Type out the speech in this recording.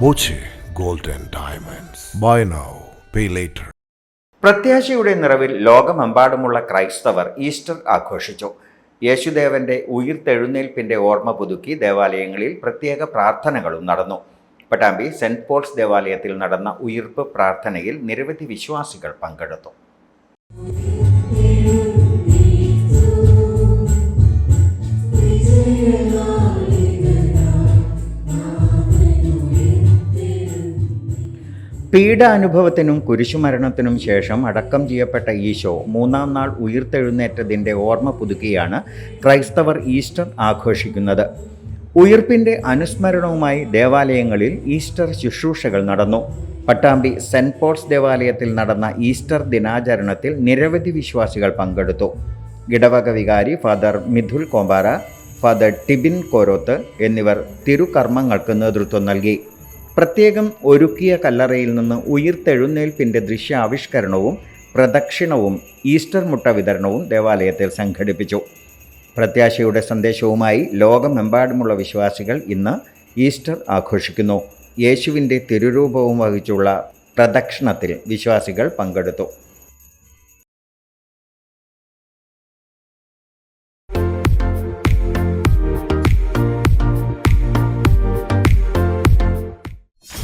Boche gold diamonds. Buy now, pay later. പ്രത്യാശയുടെ നിറവിൽ ലോകമെമ്പാടുമുള്ള ക്രൈസ്തവർ ഈസ്റ്റർ ആഘോഷിച്ചു യേശുദേവന്റെ ഉയിർത്തെഴുന്നേൽപ്പിന്റെ ഓർമ്മ പുതുക്കി ദേവാലയങ്ങളിൽ പ്രത്യേക പ്രാർത്ഥനകളും നടന്നു പട്ടാമ്പി സെന്റ് പോൾസ് ദേവാലയത്തിൽ നടന്ന ഉയിർപ്പ് പ്രാർത്ഥനയിൽ നിരവധി വിശ്വാസികൾ പങ്കെടുത്തു പീഡാനുഭവത്തിനും കുരിശുമരണത്തിനും ശേഷം അടക്കം ചെയ്യപ്പെട്ട ഈശോ മൂന്നാം നാൾ ഉയിർത്തെഴുന്നേറ്റതിന്റെ ഓർമ്മ പുതുക്കിയാണ് ക്രൈസ്തവർ ഈസ്റ്റർ ആഘോഷിക്കുന്നത്. ഉയിർപ്പിന്റെ അനുസ്മരണവുമായി ദേവാലയങ്ങളിൽ ഈസ്റ്റർ ശുശ്രൂഷകൾ നടന്നു. പട്ടാമ്പി സെന്റ് പോൾസ് ദേവാലയത്തിൽ നടന്ന ഈസ്റ്റർ ദിനാചരണത്തിൽ നിരവധി വിശ്വാസികൾ പങ്കെടുത്തു. ഇടവക വികാരി ഫാദർ മിഥുൽ കോമ്പാര ഫാദർ ടിബിൻ കോരോത്ത് എന്നിവർ തിരുകർമ്മങ്ങൾക്ക് നേതൃത്വം നൽകി. പ്രത്യേകം ഒരുക്കിയ കല്ലറയിൽ നിന്ന് ഉയിർത്തെഴുന്നേൽപ്പിന്റെ ദൃശ്യാവിഷ്കരണവും പ്രദക്ഷിണവും ഈസ്റ്റർ മുട്ട വിതരണവും ദേവാലയത്തിൽ സംഘടിപ്പിച്ചു. പ്രത്യാശയുടെ സന്ദേശവുമായി ലോകമെമ്പാടുമുള്ള വിശ്വാസികൾ ഇന്ന് ഈസ്റ്റർ ആഘോഷിക്കുന്നു. യേശുവിന്റെ തിരുരൂപവും വഹിച്ചുള്ള പ്രദക്ഷിണത്തിൽ വിശ്വാസികൾ പങ്കെടുത്തു.